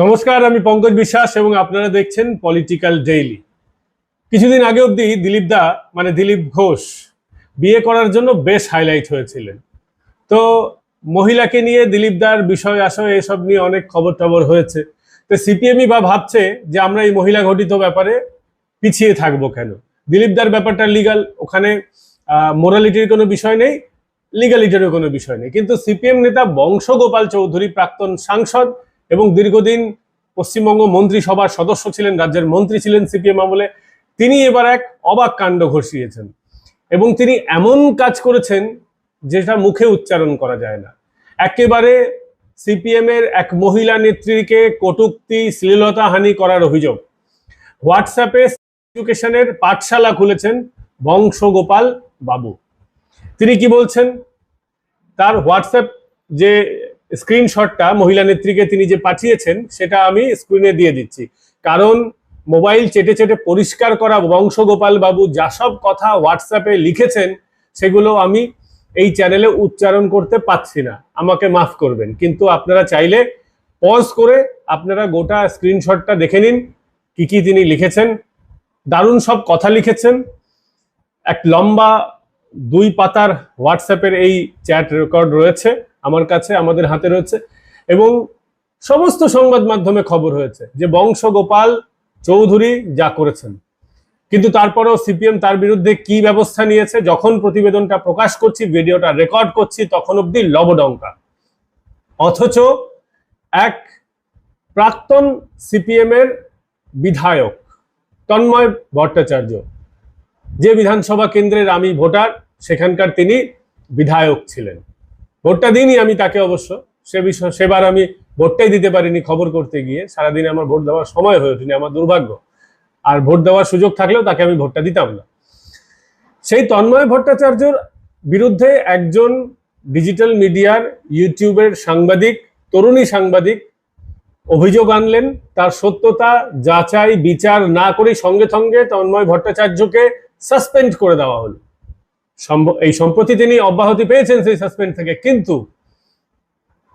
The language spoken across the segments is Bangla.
নমস্কার, আমি পঙ্কজ বিশ্বাস এবং আপনারা দেখছেন পলিটিক্যাল ডেইলি কিছুদিন আগে অবধি দিলীপ দা মানে দিলীপ ঘোষ, বিয়ে করার জন্য বেশ হাইলাইট হয়েছিলেন। তো মহিলাকে নিয়ে দিলীপ দার বিষয় আশয় এসব নিয়ে অনেক খবর টবর হয়েছে। তো সিপিএমই বা ভাবছে যে আমরা এই মহিলা ঘটিত ব্যাপারে পিছিয়ে থাকব কেন? দিলীপ দার ব্যাপারটা লিগাল ওখানে মোরালিটির কোনো বিষয় নেই লিগালিটিরও কোনো বিষয় নেই। কিন্তু সিপিএম নেতা বংশগোপাল চৌধুরী, প্রাক্তন সাংসদ এবং দীর্ঘদিন পশ্চিমবঙ্গ মন্ত্রিসভার সদস্য ছিলেন, রাজ্যের মন্ত্রী ছিলেন সিপিএম আমলে, তিনি এবার এক অবাক কাণ্ড ঘষিয়েছেন। এবং তিনি এমন কাজ করেছেন যেটা মুখে উচ্চারণ করা যায় না। একেবারে সিপিএম এর এক মহিলা নেত্রীকে কটুক্তি শ্লীলতাহানি করার অভিযোগ। হোয়াটসঅ্যাপে এডুকেশনের পাঠশালা খুলেছেন বংশগোপাল বাবু। তিনি কি বলছেন? তার হোয়াটসঅ্যাপ যে স্ক্রিনশটটা মহিলা নেত্রীকে তিনি যে পাঠিয়েছেন, সেটা আমি স্ক্রিনে দিয়ে দিচ্ছি। কারণ মোবাইল চেটে চেটে পরিষ্কার করা বংশগোপাল বাবু যা সব কথা হোয়াটসঅ্যাপে লিখেছেন, সেগুলো আমি এই চ্যানেলে উচ্চারণ করতে পাচ্ছি না। আমাকে মাফ করবেন। কিন্তু আপনারা চাইলে পজ করে আপনারা গোটা স্ক্রিনশটটা দেখে নিন, কি কি তিনি লিখেছেন। দারুণ সব কথা লিখেছেন। এক লম্বা দুই পাতার হোয়াটসঅ্যাপের এই চ্যাট রেকর্ড রয়েছে। আমার কাছে, আমাদের হাতে রয়েছে। এবং সমস্ত সংবাদ মাধ্যমে খবর হয়েছে যে বংশগোপাল চৌধুরী যা করেছেন। কিন্তু তারপরেও সিপিএম তার বিরুদ্ধে কি ব্যবস্থা নিয়েছে, যখন প্রতিবেদনটা প্রকাশ করছি, ভিডিওটা রেকর্ড করছি, তখন অব্দি লবডঙ্কা। অথচ এক প্রাক্তন সিপিএম এর বিধায়ক তন্ময় ভট্টাচার্য, যে বিধানসভা কেন্দ্রের আমি ভোটার, সেখানকার তিনি বিধায়ক ছিলেন। ভোটটা দিইনি আমি তাকে অবশ্য। সে বিষয় সেবার আমি ভোটটাই দিতে পারিনি খবর করতে গিয়ে। সারাদিন আমার ভোট দেওয়ার সময় হয়ে ওঠেনি, আমার দুর্ভাগ্য। আর ভোট দেওয়ার সুযোগ থাকলেও তাকে আমি ভোটটা দিতাম না। সেই তন্ময় ভট্টাচার্যর বিরুদ্ধে একজন ডিজিটাল মিডিয়ার, ইউটিউবের সাংবাদিক, তরুণী সাংবাদিক অভিযোগ আনলেন। তার সত্যতা যাচাই বিচার না করে সঙ্গে সঙ্গে তন্ময় ভট্টাচার্যকে সাসপেন্ড করে দেওয়া হলো। এই সম্প্রতি তিনি অব্যাহতি পেয়েছেন সেই সাসপেন্ড থেকে, কিন্তু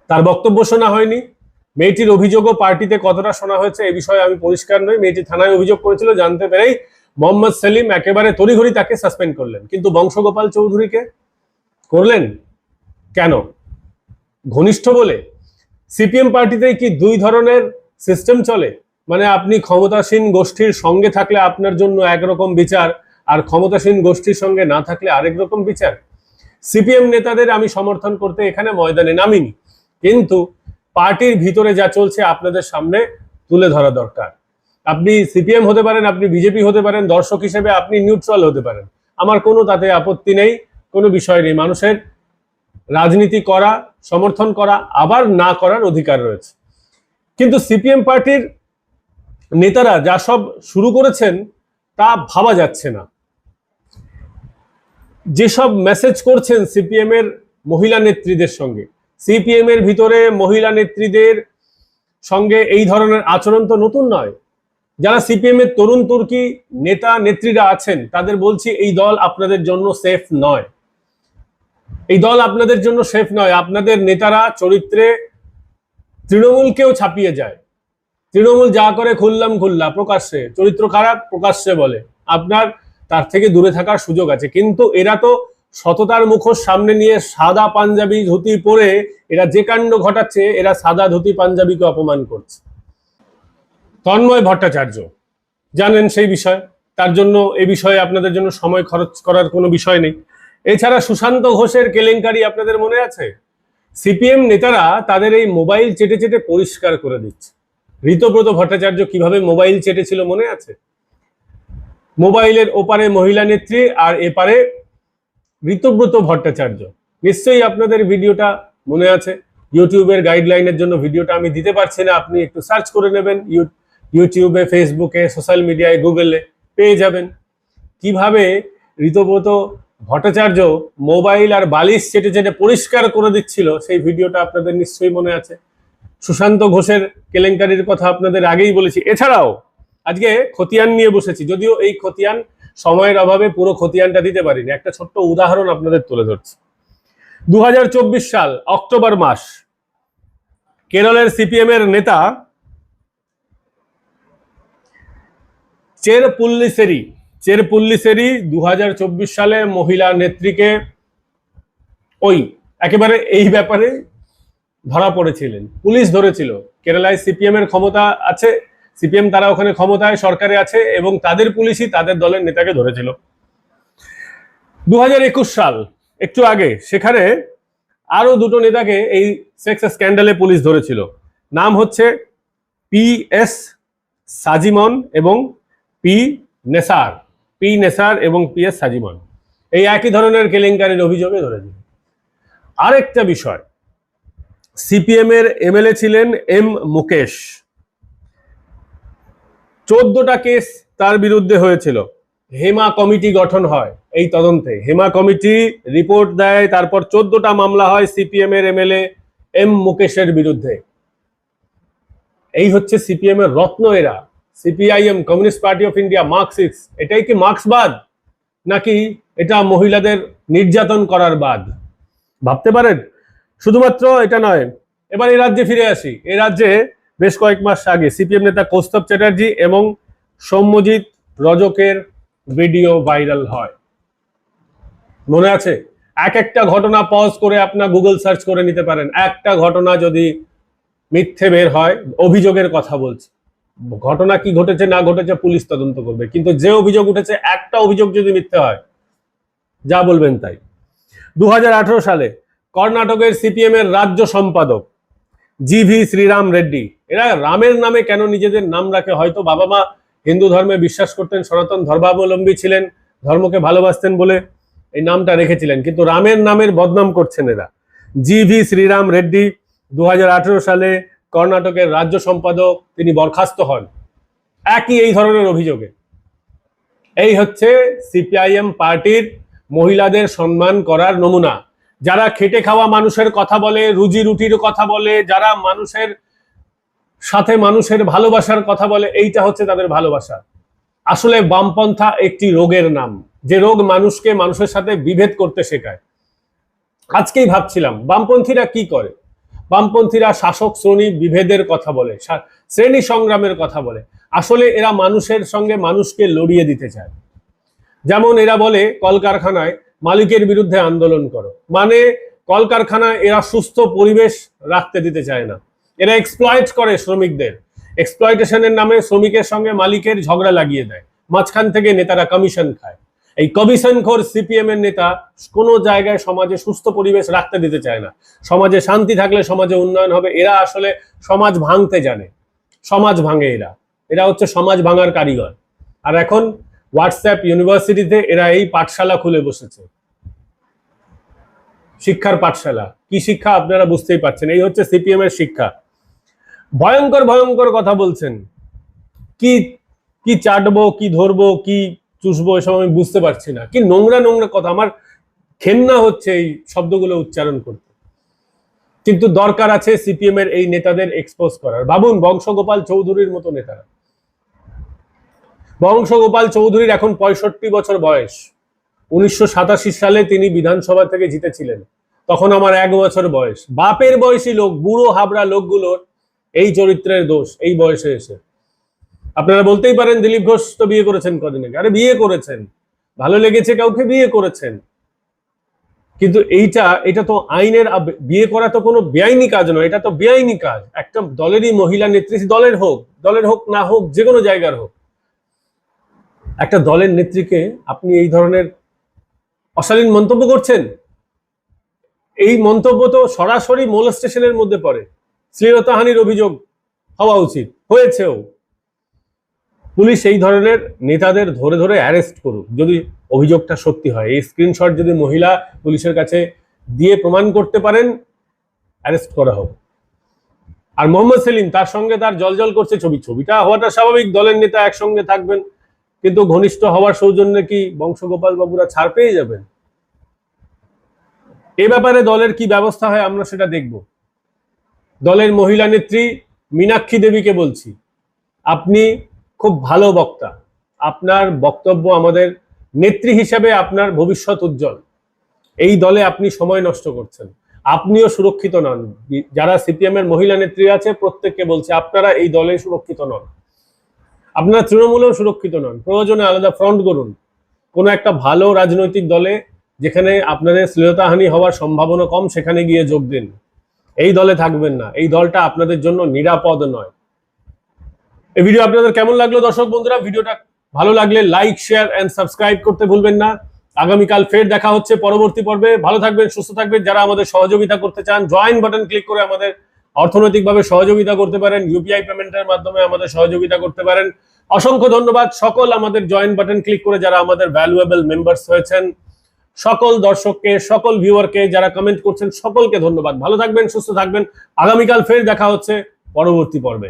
তার বক্তব্য শোনা হয়নি। মেয়েটির অভিযোগও পার্টিতে কতটা শোনা হয়েছে এই বিষয়ে আমি পরিষ্কার নই। মেয়েটি থানায় অভিযোগ করেছিল, জানতে পেরেই মোহাম্মদ সেলিম একেবারে তড়িঘড়ি তাকে সাসপেন্ড করলেন। কিন্তু বংশগোপাল চৌধুরীকে করলেন কেন? ঘনিষ্ঠ বলে, সিপিএম পার্টিতে কি দুই ধরনের সিস্টেম চলে? মানে আপনি ক্ষমতাসীন গোষ্ঠীর সঙ্গে থাকলে আপনার জন্য একরকম বিচার আর ক্ষমতাসীন গোষ্ঠীর সঙ্গে না থাকলে আরেক রকম বিচার। সিপিএম নেতাদের আমি সমর্থন করতে এখানে ময়দানে নামিনি। কিন্তু পার্টির ভিতরে যা চলছে আপনাদের সামনে তুলে ধরা দরকার। আপনি সিপিএম হতে পারেন, আপনি বিজেপি হতে পারেন, দর্শক হিসেবে আপনি নিউট্রাল হতে পারেন। আমার কোনো তাতে আপত্তি নেই, কোনো বিষয় নেই। মানুষের রাজনীতি করা, সমর্থন করা, আবার না করার অধিকার রয়েছে। কিন্তু সিপিএম পার্টির নেতারা যা সব শুরু করেছেন তা ভাবা যাচ্ছে না। যেসব মেসেজ করছেন সিপিএম এর মহিলা নেত্রীদের সঙ্গে সিপিএম এর ভিতরে মহিলা নেত্রীদের সঙ্গে এই ধরনের আচরণ তো নতুন নয়। যারা সিপিএম এর তরুণ তুর্কি নেতা নেত্রীরা আছেন, তাদের বলছি এই দল আপনাদের জন্য সেফ নয়। এই দল আপনাদের জন্য সেফ নয়। আপনাদের নেতারা চরিত্রে তৃণমূলকেও ছাপিয়ে যায়। তৃণমূল যা করে খুললাম খুললা, প্রকাশ্যে। চরিত্র খারাপ, প্রকাশ্যে বলে। আপনার তার থেকে দূরে থাকার সুযোগ আছে। কিন্তু এরা তো সততার মুখোশ সামনে নিয়ে সাদা পাঞ্জাবি ধুতি পরে এরা যে কাণ্ড ঘটাচ্ছে, এরা সাদা ধুতি পাঞ্জাবিকে অপমান করছে। তন্ময় ভট্টাচার্য, জানেন সেই বিষয়? তার জন্য এ বিষয়ে আপনাদের জন্য সময় খরচ করার কোনো বিষয় নেই। এছাড়া সুশান্ত ঘোষের কেলেঙ্কারি আপনাদের মনে আছে? সিপিএম নেতারা তাদের এই মোবাইল চেটে চেটে পরিষ্কার করে দিচ্ছে। ঋতব্রত ভট্টাচার্য কীভাবে মোবাইল চেটেছিল মনে আছে? মোবাইলের ওপারে মহিলা নেত্রী আর এপারে ঋতব্রত ভট্টাচার্য। নিশ্চয়ই আপনাদের ভিডিওটা মনে আছে। ইউটিউবের গাইডলাইনের জন্য ভিডিওটা আমি দিতে পারছি না। আপনি একটু সার্চ করে নেবেন। ইউটিউবে ফেসবুকে সোশ্যাল মিডিয়ায় গুগলে পেয়ে যাবেন। কীভাবে ঋতব্রত ভট্টাচার্য মোবাইল আর বালিশ চেটে চেটে পরিষ্কার করে দিচ্ছিল, সেই ভিডিওটা আপনাদের নিশ্চয়ই মনে আছে। সুশান্ত ঘোষের কেলেঙ্কারির কথা আপনাদের আগেই বলেছি। এছাড়াও আজকে খতিয়ান নিয়ে বসেছি, যদিও এই খতিয়ান সময়ের অভাবে পুরো খতিয়ানটা দিতে পারিনি। একটা ছোট্ট উদাহরণ আপনাদের তুলে ধরছি। দু হাজার চব্বিশ সাল, অক্টোবর মাস, কেরলের সিপিএম এর নেতা চেরপুল্লিসেরি চেরপুল্লিসেরি দু হাজার চব্বিশ সালে মহিলা নেত্রীকে ওই, একেবারে এই ব্যাপারে ধরা পড়েছিলেন। পুলিশ ধরেছিল, কেরালায় সিপিএম এর ক্ষমতা আছে সিপিএম তারা ওখানে ক্ষমতায়, সরকারে আছে এবং তাদের পুলিশই তাদের দলের নেতাকে ধরেছিল। দু হাজার একুশ সাল, একটু আগে, সেখানে আরও দুটো নেতাকে এই সেক্স স্ক্যান্ডালে পুলিশ ধরেছিল। নাম হচ্ছে পি এস সাজিমন এবং পি নেসার। পি নেসার এবং পি এস সাজিমন। এই একই ধরনের কেলেঙ্কারির অভিযোগে ধরেছিল। আরেকটা বিষয় সিপিএম এর এমএলএ ছিলেন এম মুকেশ। চোদ্দটা কেস তার বিরুদ্ধে হয়েছিল। হেমা কমিটি গঠন হয় এই তদন্তে। হেমা কমিটি রিপোর্ট দেয়, তারপর চোদ্দটা মামলা হয় সিপিএম এর এমএলএ এম মুকেশের বিরুদ্ধে। এই হচ্ছে সিপিএম এর রত্ন এরা। CPIM, communist party of India marxist এটাই কি মার্ক্সবাদ নাকি এটা মহিলাদের নির্যাতন করার বাদ? ভাবতে পারেন? শুধুমাত্র এটা নয়, এবার এই রাজ্যে ফিরে আসি। এ রাজ্যে বেশ কয়েক মাস আগে সিপিএম নেতা কৌস্তব চ্যাটার্জি এবং সৌম্যজিৎ রজকের ভিডিও ভাইরাল হয়। মনে আছে? এক একটা ঘটনা পজ করে আপনার গুগল সার্চ করে নিতে পারেন। একটা ঘটনা যদি মিথ্যে বের হয়, অভিযোগের কথা বলছি। ঘটনা কি ঘটেছে, না ঘটেছে পুলিশ তদন্ত করবে। কিন্তু যে অভিযোগ উঠেছে, একটা অভিযোগ যদি মিথ্যে হয়, যা বলবেন তাই। দু হাজার আঠারো সালে কর্ণাটকের সিপিএম এর রাজ্য সম্পাদক জি ভি শ্রীরাম রেড্ডি। এরা রামের নামে কেন নিজেদের নাম রাখে? হয়তো বাবা মা হিন্দু ধর্মে বিশ্বাস করতেন, সনাতন ধর্মাবলম্বী ছিলেন, ধর্মকে ভালোবাসতেন বলে এই নামটা রেখেছিলেন। কিন্তু রামের নামের বদনাম করছেন এরা। জি ভি শ্রীরাম রেড্ডি দু হাজার আঠারো সালে কর্ণাটকের রাজ্য সম্পাদক, তিনি বরখাস্ত হন। একই এই ধরনের অভিযোগে। এই হচ্ছে সিপিআইএম পার্টির মহিলাদের সম্মান করার নমুনা। যারা খেটে খাওয়া মানুষের কথা বলে, রুজি রুটির কথা বলে, যারা মানুষের সাথে মানুষের ভালোবাসার কথা বলে, এইটা হচ্ছে তাদের ভালোবাসা। আসলে বামপন্থা একটি রোগের নাম। যে রোগ মানুষকে মানুষের সাথে বিভেদ করতে শেখায়। আজকেই ভাবছিলাম, বামপন্থীরা কি করে? বামপন্থীরা শাসক শ্রেণি বিভেদের কথা বলে শ্রেণি সংগ্রামের কথা বলে। আসলে এরা মানুষের সঙ্গে মানুষকে লড়িয়ে দিতে চায়। যেমন এরা বলে, কলকারখানায় মালিকের বিরুদ্ধে আন্দোলন করো। মানে কলকারখানায় এরা সুস্থ পরিবেশ রাখতে দিতে চায় না। এরা এক্সপ্লয়েট করে শ্রমিকদের। এক্সপ্লয়টেশনের নামে শ্রমিকের সঙ্গে মালিকের ঝগড়া লাগিয়ে দেয়। মাঝখান থেকে নেতারা কমিশন খায়। এই কমিশন খোর সিপিএম এর নেতা কোনো জায়গায় সমাজে সুস্থ পরিবেশ রাখতে দিতে চায় না। সমাজে শান্তি থাকলে সমাজে উন্নয়ন হবে। এরা আসলে সমাজ ভাঙতে জানে। সমাজ ভাঙে এরা। এরা হচ্ছে সমাজ ভাঙার কারিগর। আর এখন হোয়াটসঅ্যাপ ইউনিভার্সিটিতে এরা এই পাঠশালা খুলে বসেছে। শিক্ষার পাঠশালা। কি শিক্ষা আপনারা বুঝতেই পারছেন? এই হচ্ছে সিপিএম এর শিক্ষা। ভয়ঙ্কর ভয়ঙ্কর কথা বলছেন। কি কি চাটবো, কি ধরবো, কি চুষবো, এসব আমি বুঝতে পারছি না। কি নোংরা নোংরা কথা। আমার ঘেন্না হচ্ছে এই শব্দগুলো উচ্চারণ করতে। কিন্তু দরকার আছে সিপিএম এর এই নেতাদের এক্সপোজ করার। ভাবুন বংশগোপাল চৌধুরীর মতো নেতারা। বংশগোপাল চৌধুরীর এখন পঁয়ষট্টি বছর বয়স। উনিশশো সাতাশি সালে তিনি বিধানসভা থেকে জিতেছিলেন। তখন আমার এক বছর বয়স। বাপের বয়সী লোক, বুড়ো হাবড়া লোকগুলোর এই চরিত্রের দোষ, এই বয়সে এসে। আপনারা বলতেই পারেন, দিলীপ ঘোষ তো বিয়ে করেছেন কদিন আগে। আরে বিয়ে করেছেন। ভালো লেগেছে কাউকে বিয়ে করেছেন। কিন্তু এইটা, এটা তো আইনের বিয়ে করা তো কোনো বেআইনি কাজ নয়, এটা তো বেআইনি কাজ। একটা দলেরই মহিলা নেত্রী দলের হোক দলের হোক না হোক, যে কোনো জায়গার হোক। একটা দলের নেত্রীকে আপনি এই ধরনের অশালীন মন্তব্য করছেন? এই মন্তব্য তো সরাসরি মোল স্টেশনের মধ্যে পড়ে। শ্লীলতাহানির অভিযোগ হওয়া উচিত, হয়েছেও। পুলিশ এই ধরনের নেতাদের ধরে ধরে অ্যারেস্ট করুক, যদি অভিযোগটা সত্যি হয়। এই স্ক্রিনশট যদি মহিলা পুলিশের কাছে দিয়ে প্রমাণ করতে পারেন, অ্যারেস্ট করা হোক। আর মোহাম্মদ সেলিম তার সঙ্গে তার জলজল করছে ছবি। ছবিটা হওয়াটা স্বাভাবিক, দলের নেতা একসঙ্গে থাকবেন। কিন্তু ঘনিষ্ঠ হওয়ার সৌজন্যে কি বংশগোপাল বাবুরা ছাড় পেয়ে যাবেন? এ ব্যাপারে দলের কি ব্যবস্থা হয় আমরা সেটা দেখব। দলের মহিলা নেত্রী মীনাক্ষী দেবীকে বলছি। আপনি খুব ভালো বক্তা। আপনার বক্তব্য আমাদের নেত্রী হিসেবে আপনার ভবিষ্যৎ উজ্জ্বল। এই দলে আপনি সময় নষ্ট করছেন। আপনিও সুরক্ষিত নন। যারা সিপিএম এর মহিলা নেত্রী আছে, প্রত্যেককে বলছে, আপনারা এই দলে সুরক্ষিত নন। আপনারা তৃণমূলেও সুরক্ষিত নন। প্রয়োজনে আলাদা ফ্রন্ট করুন। কোনো একটা ভালো রাজনৈতিক দলে যেখানে আপনাদের শ্লীলতাহানি হওয়ার সম্ভাবনা কম, সেখানে গিয়ে যোগ দিন। এই দলে থাকবেন না। এই দলটা আপনাদের জন্য নিরাপদ নয়। এই ভিডিও আপনাদের কেমন লাগল দর্শক বন্ধুরা? ভিডিওটা ভালো লাগলে লাইক শেয়ার অ্যান্ড সাবস্ক্রাইব করতে ভুলবেন না। আগামীকাল ফের দেখা হচ্ছে পরবর্তী পর্বে। ভালো থাকবেন, সুস্থ থাকবেন। যারা আমাদের সহযোগিতা করতে চান জয়েন বাটন ক্লিক করে আমাদের অর্থনৈতিকভাবে সহযোগিতা করতে পারেন ইউপিআই পেমেন্টের মাধ্যমে আমাদের সহযোগিতা করতে পারেন। অসংখ্য ধন্যবাদ। সকল আমাদের জয়েন বাটন ক্লিক করে যারা আমাদের ভ্যালুয়েবল মেম্বার্স হয়েছেন, সকল দর্শককে, সকল ভিউয়ারকে যারা কমেন্ট করছেন, সকলকে ধন্যবাদ। ভালো থাকবেন, সুস্থ থাকবেন। আগামীকাল ফের দেখা হচ্ছে পরবর্তী পর্বে।